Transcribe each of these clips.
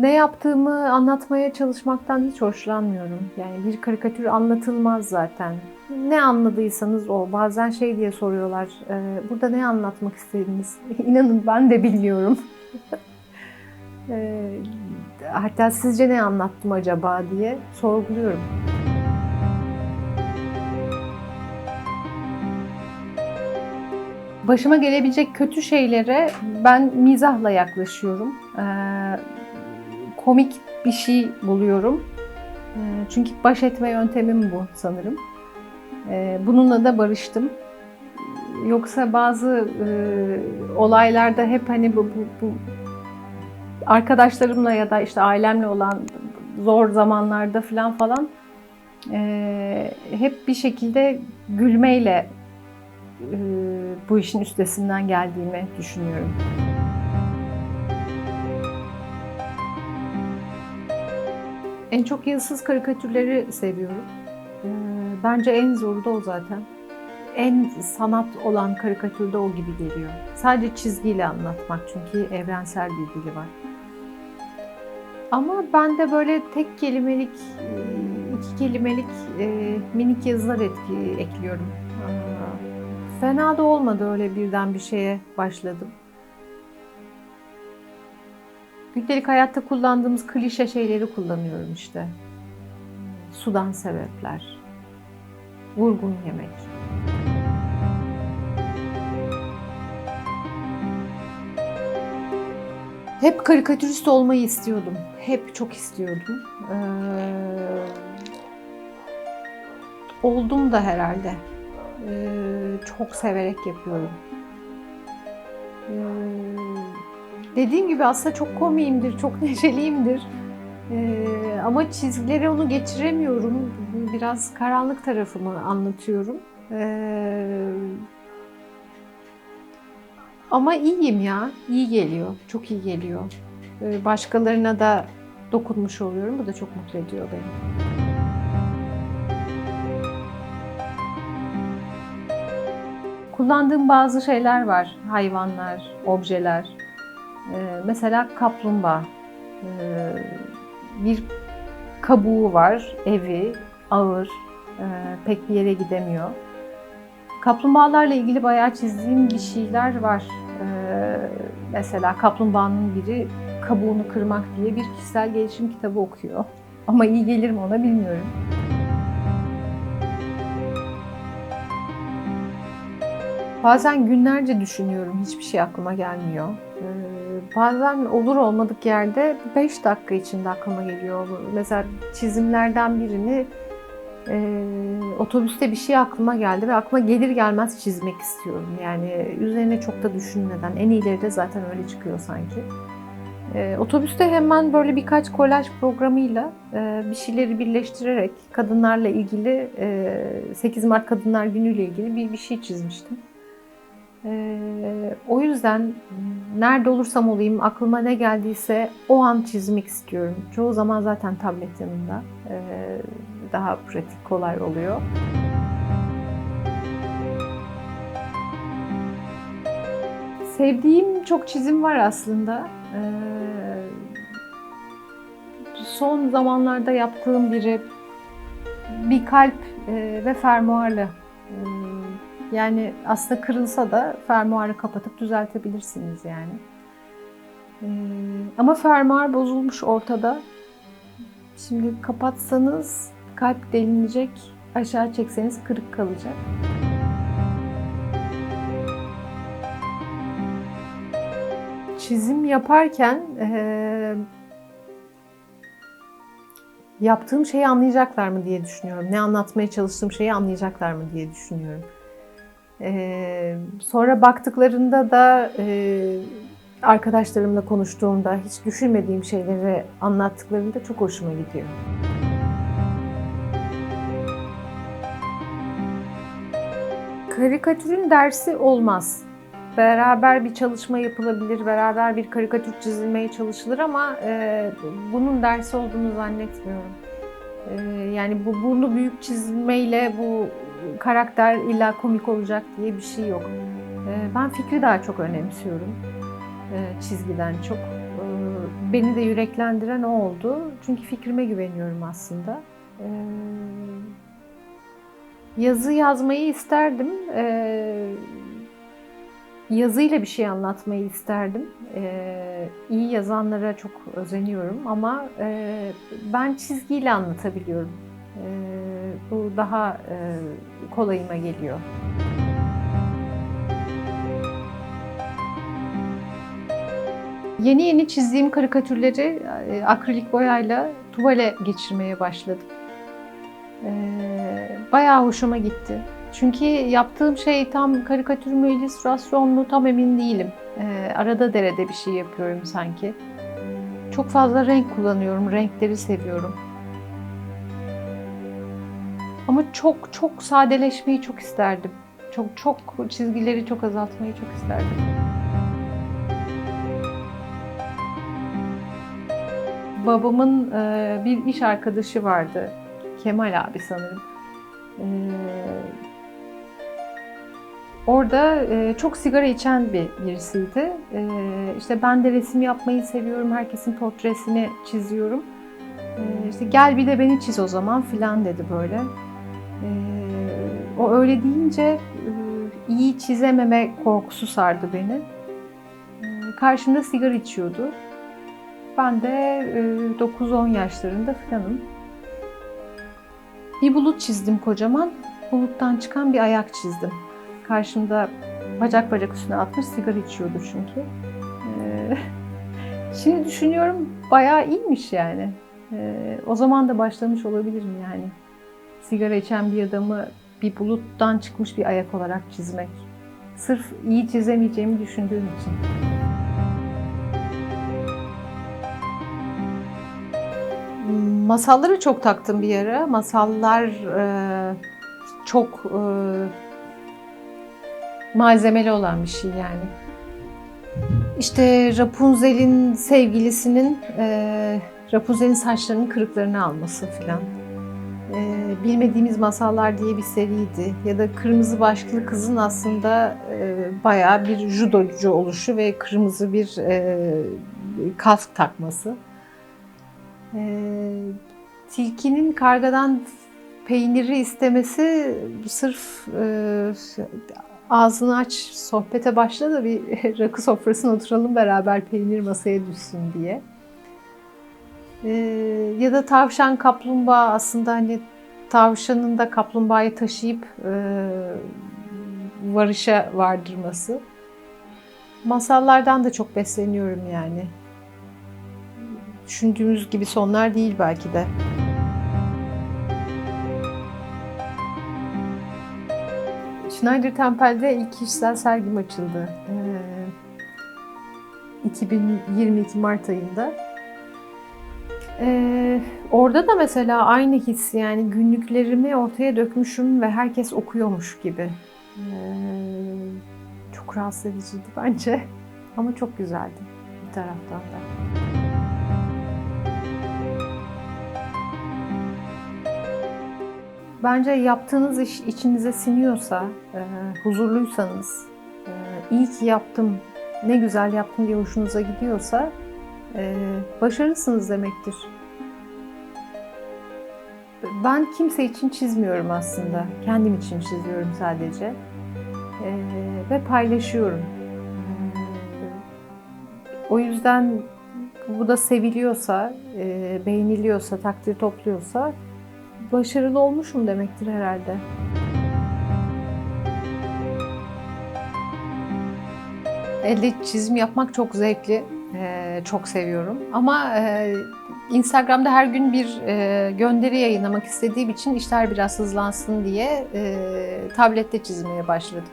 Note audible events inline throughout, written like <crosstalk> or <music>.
ne yaptığımı anlatmaya çalışmaktan hiç hoşlanmıyorum. Yani bir karikatür anlatılmaz zaten. Ne anladıysanız o. Bazen şey diye soruyorlar. "E, burada ne anlatmak istediniz? <laughs> İnanın ben de bilmiyorum. <laughs> E, hatta sizce ne anlattım acaba diye sorguluyorum. Başıma gelebilecek kötü şeylere ben mizahla yaklaşıyorum. Ee, komik bir şey buluyorum. Ee, çünkü baş etme yöntemim bu sanırım. Ee, bununla da barıştım. Yoksa bazı e, olaylarda hep hani bu, bu, bu arkadaşlarımla ya da işte ailemle olan zor zamanlarda falan falan e, hep bir şekilde gülmeyle e, bu işin üstesinden geldiğimi düşünüyorum. En çok yazısız karikatürleri seviyorum. E, Bence en zoru da o zaten. En sanat olan karikatürde o gibi geliyor. Sadece çizgiyle anlatmak çünkü evrensel bir dili var. Ama ben de böyle tek kelimelik, e, iki kelimelik e, minik yazılar etki ekliyorum. Fena da olmadı öyle birden bir şeye başladım. Gündelik hayatta kullandığımız klişe şeyleri kullanıyorum işte. Sudan sebepler, vurgun yemek. Hep karikatürist olmayı istiyordum. Hep çok istiyordum. Ee, oldum da herhalde. Ee, çok severek yapıyorum. Ee, dediğim gibi aslında çok komiyimdir, çok <laughs> neşeliyimdir. Ee, ama çizgileri onu geçiremiyorum. Biraz karanlık tarafımı anlatıyorum. Ee, ama iyiyim ya, iyi geliyor, çok iyi geliyor. Ee, başkalarına da dokunmuş oluyorum, bu da çok mutlu ediyor beni. Kullandığım bazı şeyler var. Hayvanlar, objeler. Ee, mesela kaplumbağa. Ee, bir kabuğu var, evi, ağır, ee, pek bir yere gidemiyor. Kaplumbağalarla ilgili bayağı çizdiğim bir şeyler var. Mesela kaplumbağanın biri kabuğunu kırmak diye bir kişisel gelişim kitabı okuyor. Ama iyi gelir mi ona bilmiyorum. Bazen günlerce düşünüyorum, hiçbir şey aklıma gelmiyor. Ee, bazen olur olmadık yerde 5 dakika içinde aklıma geliyor. Mesela çizimlerden birini e, otobüste bir şey aklıma geldi ve aklıma gelir gelmez çizmek istiyorum. Yani üzerine çok da düşünmeden, en iyileri de zaten öyle çıkıyor sanki. E, otobüste hemen böyle birkaç kolaj programıyla e, bir şeyleri birleştirerek kadınlarla ilgili, e, 8 Mart Kadınlar Günü ile ilgili bir, bir şey çizmiştim. Ee, o yüzden nerede olursam olayım aklıma ne geldiyse o an çizmek istiyorum. Çoğu zaman zaten tablet yanımda. Ee, daha pratik, kolay oluyor. Sevdiğim çok çizim var aslında. Ee, son zamanlarda yaptığım biri bir kalp e, ve fermuarlı. Ee, yani aslında kırılsa da fermuarı kapatıp düzeltebilirsiniz yani. Ee, ama fermuar bozulmuş ortada. Şimdi kapatsanız kalp delinecek, aşağı çekseniz kırık kalacak. Çizim yaparken eee, yaptığım şeyi anlayacaklar mı diye düşünüyorum. Ne anlatmaya çalıştığım şeyi anlayacaklar mı diye düşünüyorum. Ee, sonra baktıklarında da e, arkadaşlarımla konuştuğumda hiç düşünmediğim şeyleri anlattıklarında çok hoşuma gidiyor. Karikatürün dersi olmaz. Beraber bir çalışma yapılabilir, beraber bir karikatür çizilmeye çalışılır ama e, bunun dersi olduğunu zannetmiyorum. E, yani bu burnu büyük çizmeyle bu karakter illa komik olacak diye bir şey yok. Ee, Ben fikri daha çok önemsiyorum. Ee, Çizgiden çok. Ee, beni de yüreklendiren o oldu. Çünkü fikrime güveniyorum aslında. Ee, yazı yazmayı isterdim. Yazıyla bir şey anlatmayı isterdim. Ee, iyi yazanlara çok özeniyorum ama e, ben çizgiyle anlatabiliyorum. Ee, bu daha e, kolayıma geliyor. Yeni yeni çizdiğim karikatürleri e, akrilik boyayla tuvale geçirmeye başladım. Ee, bayağı hoşuma gitti. Çünkü yaptığım şey tam karikatür mü, illüstrasyon mu tam emin değilim. Arada derede bir şey yapıyorum sanki. Çok fazla renk kullanıyorum, renkleri seviyorum. Ama çok çok sadeleşmeyi çok isterdim. Çok çok çizgileri çok azaltmayı çok isterdim. Babamın e, bir iş arkadaşı vardı. Kemal abi sanırım. E, orada e, çok sigara içen bir birisiydi. E, işte ben de resim yapmayı seviyorum. Herkesin portresini çiziyorum. E, işte gel bir de beni çiz o zaman filan dedi böyle. E, o öyle deyince e, iyi çizememe korkusu sardı beni. E, karşımda sigara içiyordu. Ben de e, 9-10 yaşlarında falanım. Bir bulut çizdim kocaman. Buluttan çıkan bir ayak çizdim. Karşımda bacak bacak üstüne atmış sigara içiyordu çünkü. E, <laughs> şimdi düşünüyorum bayağı iyiymiş yani. E, o zaman da başlamış olabilirim yani. Sigara içen bir adamı bir buluttan çıkmış bir ayak olarak çizmek. Sırf iyi çizemeyeceğimi düşündüğüm için. Masalları çok taktım bir ara. Masallar e, çok e, malzemeli olan bir şey yani. İşte Rapunzel'in sevgilisinin e, Rapunzel'in saçlarının kırıklarını alması filan. E, bilmediğimiz masallar diye bir seriydi. Ya da kırmızı başlıklı kızın aslında e, bayağı bir judocu oluşu ve kırmızı bir e, kask takması. Ee, tilkinin kargadan peyniri istemesi sırf e, ağzını aç sohbete başla da bir <laughs> rakı sofrasına oturalım beraber peynir masaya düşsün diye. Ee, ya da tavşan kaplumbağa aslında hani tavşanın da kaplumbağayı taşıyıp e, varışa vardırması. Masallardan da çok besleniyorum yani düşündüğümüz gibi sonlar değil belki de. Schneider Tempel'de ilk kişisel sergim açıldı. Ee, 2022 Mart ayında. Ee, orada da mesela aynı his yani günlüklerimi ortaya dökmüşüm ve herkes okuyormuş gibi. Ee, çok rahatsız ediciydi bence <laughs> ama çok güzeldi bir taraftan da. Bence yaptığınız iş içinize siniyorsa, e, huzurluysanız, e, iyi ki yaptım, ne güzel yaptım diye hoşunuza gidiyorsa başarısınız demektir. Ben kimse için çizmiyorum aslında. Kendim için çiziyorum sadece. E, ve paylaşıyorum. E, o yüzden bu da seviliyorsa, e, beğeniliyorsa, takdir topluyorsa başarılı olmuşum demektir herhalde. Elde çizim yapmak çok zevkli, ee, çok seviyorum. Ama e, Instagram'da her gün bir e, gönderi yayınlamak istediğim için işler biraz hızlansın diye e, tablette çizmeye başladım.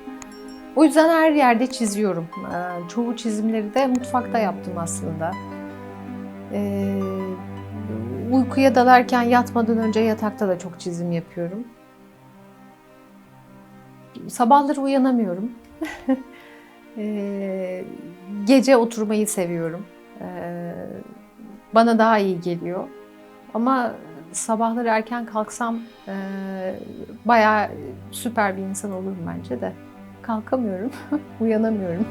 O yüzden her yerde çiziyorum. Çoğu çizimleri de mutfakta yaptım aslında. Ee, uykuya dalarken yatmadan önce yatakta da çok çizim yapıyorum. Sabahları uyanamıyorum. ee, <laughs> gece oturmayı seviyorum. Ee, bana daha iyi geliyor. Ama sabahları erken kalksam e, bayağı süper bir insan olurum bence de. Kalkamıyorum, <laughs> uyanamıyorum.